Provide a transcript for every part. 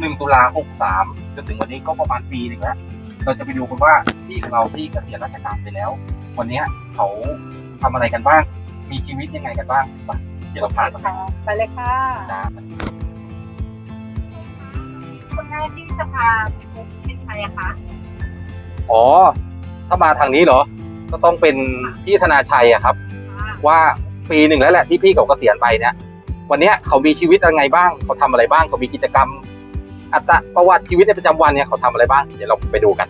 หนึ่งตุลาหกสามจนถึงวันนี้ก็ประมาณปีหนึ่งแล้วเราจะไปดูกันว่าพี่เราพี่เกษียณราชการไปแล้ว วันนี้เขาทำอะไรกันบ้าง มีชีวิตยังไงกันบ้างเดี๋ยวเราผ่านไปไปเลยค่ะคนแรกที่จะพาเป็นใครอะคะอ๋อ ถ้ามาทางนี้เหรอ ก็ต้องเป็นพี่ธนาชัยอะครับ ว่าปีหนึ่งแล้วแหละที่พี่เขาเกษียณไปเนี่ยวันนี้เขามีชีวิตยังไงบ้าง เขาทำอะไรบ้าง เขามีกิจกรรม อัตประวัติชีวิตในประจำวันเนี่ยเขาทำอะไรบ้างเดี๋ยวเราไปดูกัน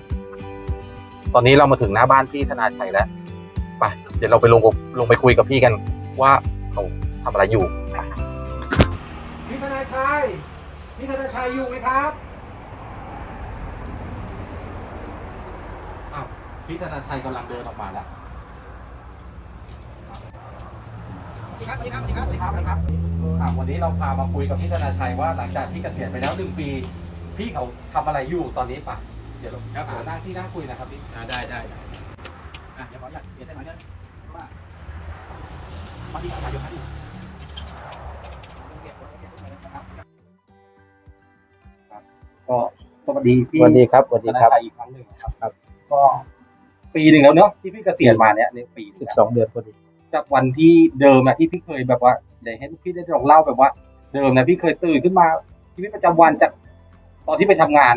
ตอนนี้เรามาถึงหน้าบ้านพี่ธนาชัยแล้วไปเดี๋ยวเราไปลงลงไปคุยกับพี่กันว่าเขาทำอะไรอยู่พี่ธนาชัยพี่ธนาชัยอยู่ไหมครับอ้าวพี่ธนาชัยกำลังเดินออกมาแล้ว สวัสดีครับสวัสดีครับสวัสดีครับสวัสดีครับอ่าวันนี้เราพามาคุยกับพี่ธนาชัยว่าหลังจากที่เกษียณไปแล้วหนึ่งปี พี่เขาทำอะไรอยู่ตอนนี้ป่ะเดี๋ยวเราครับผมอ่านั่งที่นั่งคุยนะครับพี่อ่าได้ได้ได้อะเดี๋ยวขออนุญาตเปลี่ยนได้ไหมเนี่ยเพราะว่าบางทีอาจจะอยู่ข้างอยู่เก็บไว้เก็บไว้นะครับก็สวัสดีพี่สวัสดีครับสวัสธดีนาครับ ชัยอีกครั้งหนึ่งนะครับ ครับ ก็ปีหนึ่งแล้วเนอะที่พี่เกษียณมาเนี่ยในปีหนึ่งสิบแล้วสองเดือนพอดี จากวันที่เดิมอะที่พี่เคยแบบว่าเดี๋ยวให้พี่ได้ลองเล่าแบบว่า เดิมนะพี่เคยตื่นขึ้นมาชีวิตประจำวันจากตอนที่ไปทำงาน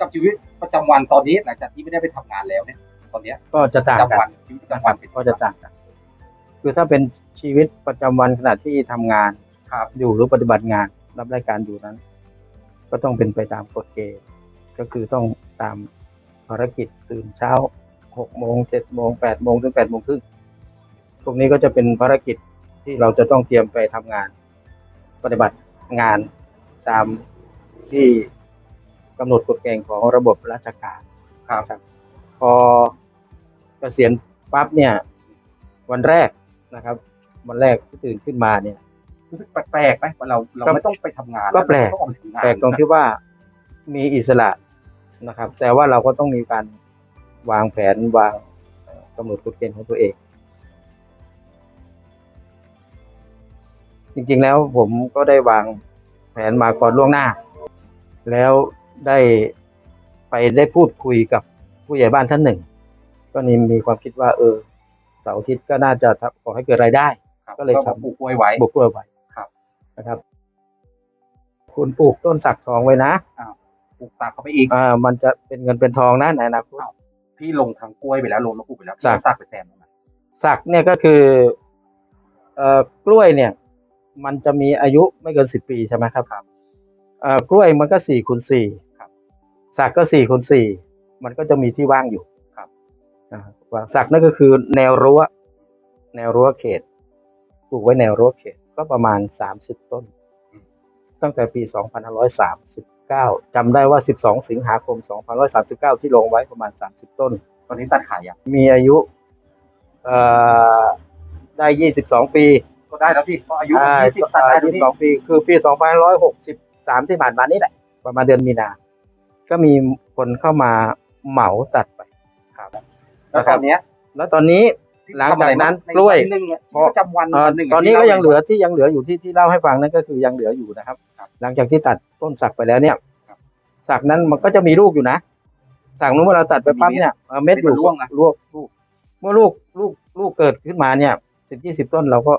กับชีวิตประจำวันตอนนี้หลังจากที่ไม่ได้ไปทำงานแล้วเนี่ยตอนเนี้ยก็จะต่างประกัจำวันนชีวิตประจำวันเป็นก็จะต่างกัน คือถ้าเป็นชีวิตประจำวันขณะที่ทำงานครับอยู่หรือปฏิบัติงานรับรายการอยู่นั้น ก็ต้องเป็นไปตามกฎเกณฑ์ก็คือต้องตามภารกิจตื่นเช้าหกโมงเจ็ดโมงแปดโมงถึงแปดโมงครึ่ง พวกนี้ก็จะเป็นภารกิจที่เราจะต้องเตรียมไปทำงาน ปฏิบัติงานตามที่กำหนดกฎเกณฑ์ของระบบราชการครับครับ พอเกษียณปั๊บเนี่ย วันแรกนะครับ วันแรกที่ตื่นขึ้นมาเนี่ย รู้สึกแปลกๆไหมว่าเราเราก็ไม่ต้องไปทำงานก็แปลก เราไม่ต้องออกไปทำงานแปลกตรงที่ว่ามีอิสระนะครับ แต่ว่าเราก็ต้องมีการวางแผนวางเอ่อกำหนดกฎเกณฑ์ของตัวเอง จริงๆแล้วผมก็ได้วางแผนมาก่อนล่วงหน้า แล้วได้ไปได้พูดคุยกับผู้ใหญ่บ้านท่านหนึ่ง ก็นี่มีความคิดว่า เออเสาร์อาทิตย์ก็น่าจะทำขอให้เกิดรายได้ครับก็เลยทำปลูกกล้วยไว้บุกกล้วยไว้ครับนะครับ คุณปลูกต้นสักทองไว้นะปลูกตากเข้าไปอีกอ่ามันจะเป็นเงินเป็นทองนะในอนาคตพี่ลงทางกล้วยไปแล้วลงแล้วปลูกไปแล้วสักสักไปแซมมันสักเนี่ยก็คือเอ่อกล้วยเนี่ย มันจะมีอายุไม่เกินสิบปีใช่ไหมครับครับเอ่อกล้วยมันก็สี่คูณสี่ครับสักก็สี่คูณสี่มันก็จะมีที่ว่างอยู่ครับอ่าว่าสักนั่นก็คือแนวรั้ว แนวรั้วเขตปลูกไว้แนวรั้วเขตก็ประมาณสามสิบต้น ตั้งแต่ปี2539จำได้ว่า12สิงหาคม2539ที่ลงไว้ประมาณ30ต้น ตอนนี้ตัดขายยังมีอายุเอ่อได้22ปี ก็ได้แล้วพี่ก็อายุอ่ายี่สิบตัดได้อาแล้ยุวพี่22 ปี คือปี 2563 ที่ผ่านมานี่แหละ ประมาณเดือนมีนา ก็มีคนเข้ามาเหมาตัดไป แล้วตอนเนี้ยแล้วตอนนี้ หลังจากนั้นในกล้วยนหนึ่งเนี่ยเพราะประจำวันเอ่อวันหนึ่งตอนนี้ก็ที่ยังเหลือที่ยังเหลืออยู่ที่ที่เล่าให้ฟังนั่นก็คือยังเหลืออยู่นะครับครับหลังจากที่ตัดต้นสักไปแล้วเนี่ยครับสักนั้นมันก็จะมีลูกอยู่นะสักนู้นเมื่อเราตัดไปปั๊บเนี่ยเอ่อเม็ดอยู่มันร่วงนะ ลูกลูกเมื่อลูกลูกลูกเกิดขึ้นมาเนี่ยสิบยี่สิบต้นเราก็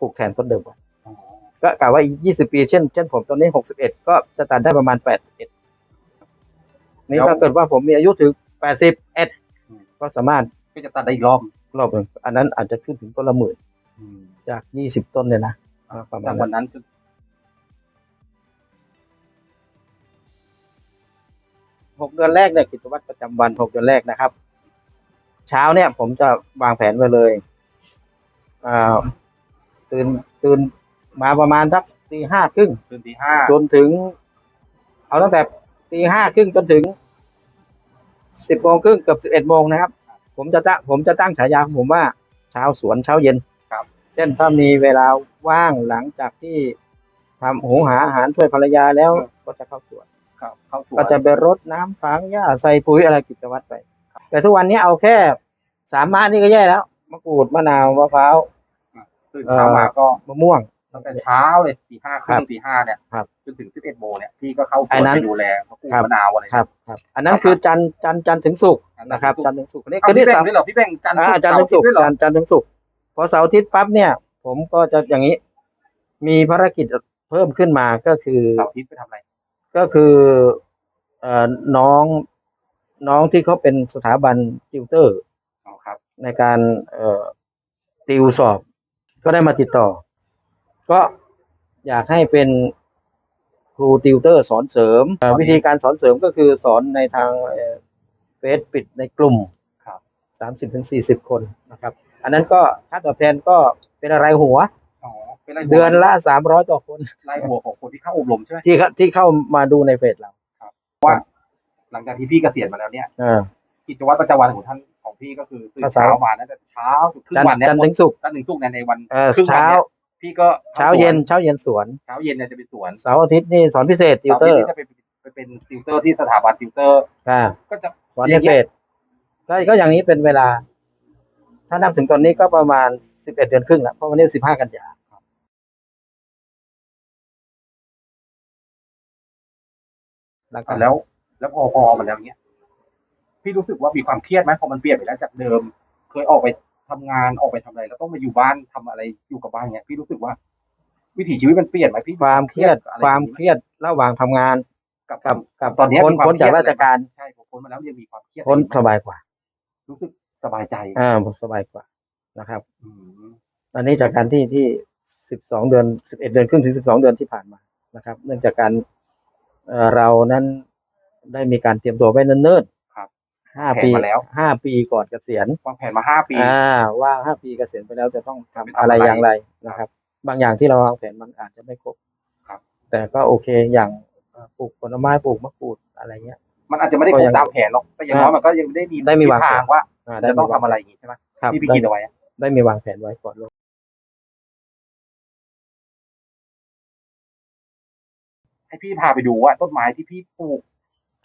ปลูกแทนต้นเดิมไว้อ๋อก็กล่าวว่าอีกยี่สิบปี เช่น เช่นผมตอนนี้หกสิบเอ็ดก็จะตัดได้ประมาณแปดสิบเอ็ดนี่ถ้าเกิดว่าผมมีอายุถึงแปดสิบเอ็ดก็สามารถก็จะตัดได้อีกรอบรอบหนึ่งอันนั้นอาจจะขึ้นถึงต้นละหมื่นจากยี่สิบต้นเลยนะอ่าประมาจาณกนั้วันนนั้นจนหกเดือนแรกเนี่ยกิจวัตรประจำวันหกเดือนแรกนะครับ เช้าเนี่ย ผมจะวางแผนไว้เลยอ่า ตื่นตื่นมาประมาณสักตีห้าครึ่งคืนที่ห้าจนถึง เอาตั้งแต่ตีห้าครึ่งจนถึงสิบโมงครึ่งเกือบสิบเอ็ดโมงนะครับ ผมจะตั้งผมจะตั้งฉายาของผมว่าเช้าสวนเช้าเย็นครับ เช่นถ้ามีเวลาว่างหลังจากที่ทำหุงหาอาหารช่วยภรรยาแล้วก็จะเข้าสวนครับเข้าสวนก็จะไปรดน้ำฝังหญ้าใส่ปุ๋ยอะไรกิจวัตรไป แต่ทุกวันนี้เอาแค่สามมะนี่ก็แย่แล้วมะกรูดมะนาวมะพร้าว ตื่นเช้ามาก็มะม่วง ตั้งแต่เช้าเลยตีห้าครึ่งตีห้าเนี่ยครับจนถึงสิบเอ็ดโมงเนี่ยพี่ก็เข้าสไอ้วนนั้นไปดูแลมะกรูดครับมะนาวอะไรครับครับอันนั้นคือจันทร์จันทร์จันทร์ถึงศุกร์นะครับ จันทร์ถึงศุกร์นี่เอาคือพี่ที่แบ่สางมด้วยเหรอพี่แบ่งจันทร์อ่าศุกร์จันทร์ถึงศุกร์เสาร์อาทิตย์ด้วยเหรอจันทร์จันทร์ถึงศุกร์พอเสาร์อาทิตย์ปั๊บเนี่ย ผมก็จะอย่างนี้ มีภารกิจเพิ่มขึ้นมาก็คือเสาร์อาทิตย์ไปทำอะไรก็คือเอ่อน้องน้องที่เขาเป็นสถาบันติวเตอร์อ๋อครับในการเอ่อติวสอบ ก็ได้มาติดต่อ ก็อยากให้เป็นครูติวเตอร์สอนเสริมเอ่อวิธีการสอนเสริมก็คือสอนในทางเฟซปิดในกลุ่มครับสามสิบถึงสี่สิบคนนะครับ อันนั้นก็ค่าตอบแทนก็เป็นอะไรหัวอ๋อเป็นรายหัวเดือนละสามร้อยต่อคนรายหัวของคนที่เข้าอบรมใช่ไหมที่เข้าที่เข้ามาดูในเฟซเราหลังจากที่พี่เกษียณมาแล้วเนี่ยอ่ากิจวัตรประจำวันของท่านของ พี่ก็คือตื่นก็เช้าเช้ามาตั้งแต่เช้าถึงครึ่จันงวันทร์เนี่ยจันทร์ถึงศุกร์จันทร์ถึงศุกร์เนี่ยในวันเอ่อครึ่งวันเช้า เนี่ยพี่ก็เช้าเย็นเช้าเย็นสวนเช้าเย็นเนี่ยจะเป็นสวนเสาร์อาทิตย์นี่สอนพิเศษติวเตอร์สาาทิตย์นี่จะไปไปเป็นติวเตอร์ที่สถาบันติวเตอร์อ่าก็จะสอนพิเศษก็ก็อย่างนี้เป็นเวลา ถ้านับถึงตอนนี้ก็ประมาณสิบเอ็ดเดือนครึ่งแล้วเพราะวันนี้สิบห้ากันยาแล้วก็แล้วแล้วพอพอมันแล้วเนี่ย พี่รู้สึกว่ามีความเครียดไหมพอมันเปลี่ยนไปแล้วจากเดิม เคยออกไปทำงานออกไปทำอะไร แล้วต้องมาอยู่บ้านทำอะไรอยู่กับบ้านเนี่ยพี่รู้สึกว่า วิถีชีวิตมันเปลี่ยนไหมพี่ความเครียดกับอะไความเครียดระหว่างทำงานกับกับกับตอนเนี้ยพ้นมีควมพ้นจากราชการใช่ผมพ้นมาแล้วยังมีความเครียดพ้นอยู่ไหมสบายกว่า รู้สึกสบายใจอ่าสบายกว่านะครับอืมอันนี้จากการที่ที่สิบสองเดือนสิบเอ็ดเดือนครึ่งถึงสิบสองเดือนที่ผ่านมานะครับ เนื่องจากการเอ่อเรานั้นได้มีการเตรียมตัวไว้เนิ่น ครับๆห้าปีห้าปีก่อนเกษียณวางแผนมาห้าปี อ่าว่าห้าปีเกษียณไปแล้วจะต้องทำจะไปทำอะไรอะไรอย่างไรนะครับ บางอย่างที่เราวางแผนมันอาจจะไม่ครบครับ แต่ก็โอเคอย่างเอ่อปลูกผลไม้ปลูกมะกรูดอะไรเงี้ย มันอาจจะไม่ได้ก็ครยับงตามแผนหรอกแต่อย่างน้อยมันก็ยังได้มีได้มีวางทิศทางว่าอ่าจะต้องมีทำวางอะไรอย่างงี้ใช่ไหมครับที่พี่ได้คิดเอาไว้อะได้มีวางแผนไว้ก่อนลงให้พี่พาไปดูว่าต้นไม้ที่พี่ปลูก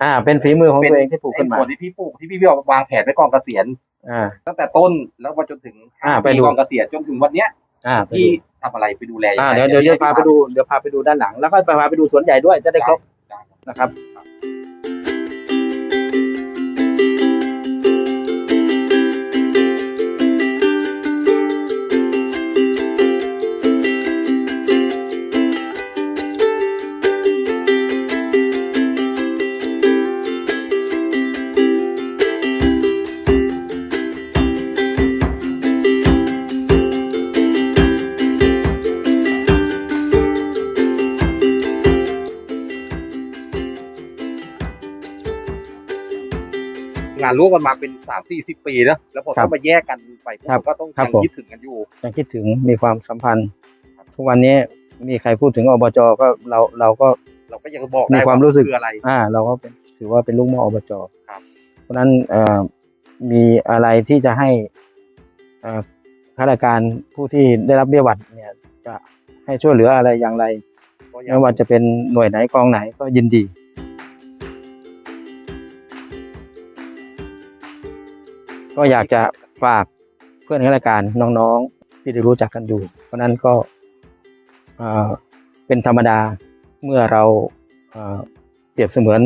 อ่า เป็นฝีมือของตัวเองที่ปลูกขึ้นมาไอ้ส่วนที่พี่ปลูกที่พี่วางแผนไว้ก่อนเกษียณอ่า ตั้งแต่ต้นแล้วมาจนถึงอ่าห้าไปปีดูก่อนเกษียณจนถึงวันเนี้ย อ่าไปพี่ดูทำอะไรไปดูแลยังอ่าไงเดี๋ยวเดี๋ยวเดี๋ยวพาไปดูเดี๋ยวพาไปดูด้านหลังแล้วก็พาไปดูสวนใหญ่ด้วยจะได้ครบได้นะครับ ร่วมกันมาเป็นสามสี่สิบปีแล้วแล้วพอครัต้บองมาแยกกันไปพวกครับมันก็ต้องครับยังผม คิดถึงกันอยู่ ยังคิดถึงมีความสัมพันธ์ ทุกวันนี้มีใครพูดถึงอบจก็เราเราก็ เราก็ยังบอกมีได้ความรู้สึก คืออะไร อ่า เราก็เป็นถือว่าเป็นลูกหม้ออบจครับ เพราะฉะนั้นเอ่อมีอะไรที่จะให้เอ่อข้าราชการผู้ที่ได้รับเบี้ยหวัดเนี่ย จะให้ช่วยเหลืออะไรอย่างไรก็ยังไม่ว่าจะเป็นหน่วยไหนกองไหนก็ยินดี ก็อยากจะฝากเพื่อนข้าราชการน้องๆ ที่ได้รู้จักกันอยู่ เพราะฉะนั้นก็เอ่อเป็นธรรมดาเมื่อเราเอ่อเปรียบเสมือน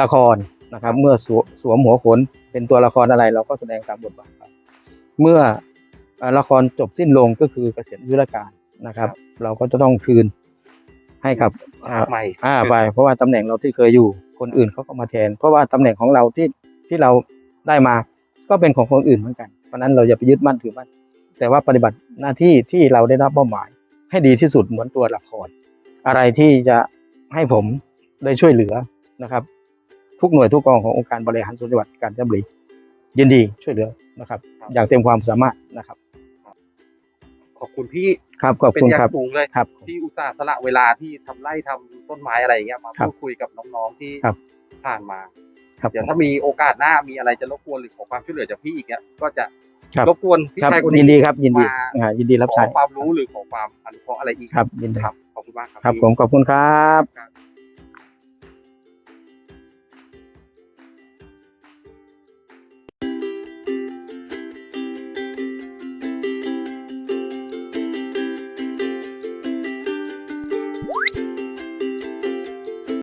ละครนะครับ เมื่อสวสวมหัวโขนเป็นตัวละครอะไรเราก็แสดงตามบทบาทไปเมื่อเอ่อละครจบสิ้นลงก็คือเกษียณอายุราชการนะครับ เราก็จะต้องคืนให้กับเอ่อใหม่อ่าไปเพราะว่าตำแหน่งเราที่เคยอยู่คนอื่นเขาก็มาแทน เพราะว่าตำแหน่งของเราที่ที่เราได้มา ก็เป็นของคนอื่นเหมือนกัน เพราะฉะนั้นเราอย่าไปยึดมั่นถือมั่นแต่ว่าปฏิบัติหน้าที่ที่เราได้รับมอบหมาย ให้ดีที่สุดเหมือนตัวละคร อะไรที่จะให้ผมได้ช่วยเหลือนะครับ ทุกหน่วยทุกกองขององค์การบริหารส่วนจังหวัดกาญจนบุรียินดีช่วยเหลือนะครับ อย่างเต็มความสามารถนะครับ ขอบคุณพี่ครับขอบเป็นคุณอย่าครับงสูงเลยครับที่อุตส่าห์สละเวลาที่ทำไร่ทำต้นไม้อะไรอย่างเงี้ยมาครับพูดคุยกับน้องๆที่ครับผ่านมา ครับ เดี๋ยวถ้ามีโอกาสหน้ามีอะไรจะรบกวนหรือขอความช่วยเหลือจากพี่อีกเนี่ยก็จะครับ รบกวนพี่ครับชายคนยินี้นดีครับยินดีมาอ่ายินดีรับขอใช้ความรู้หรือขอความอนุเคราะห์อะไรอีกครับยินดีครับขอบคุณมากครับครับพี่ผมขอบคุณครับ ครับ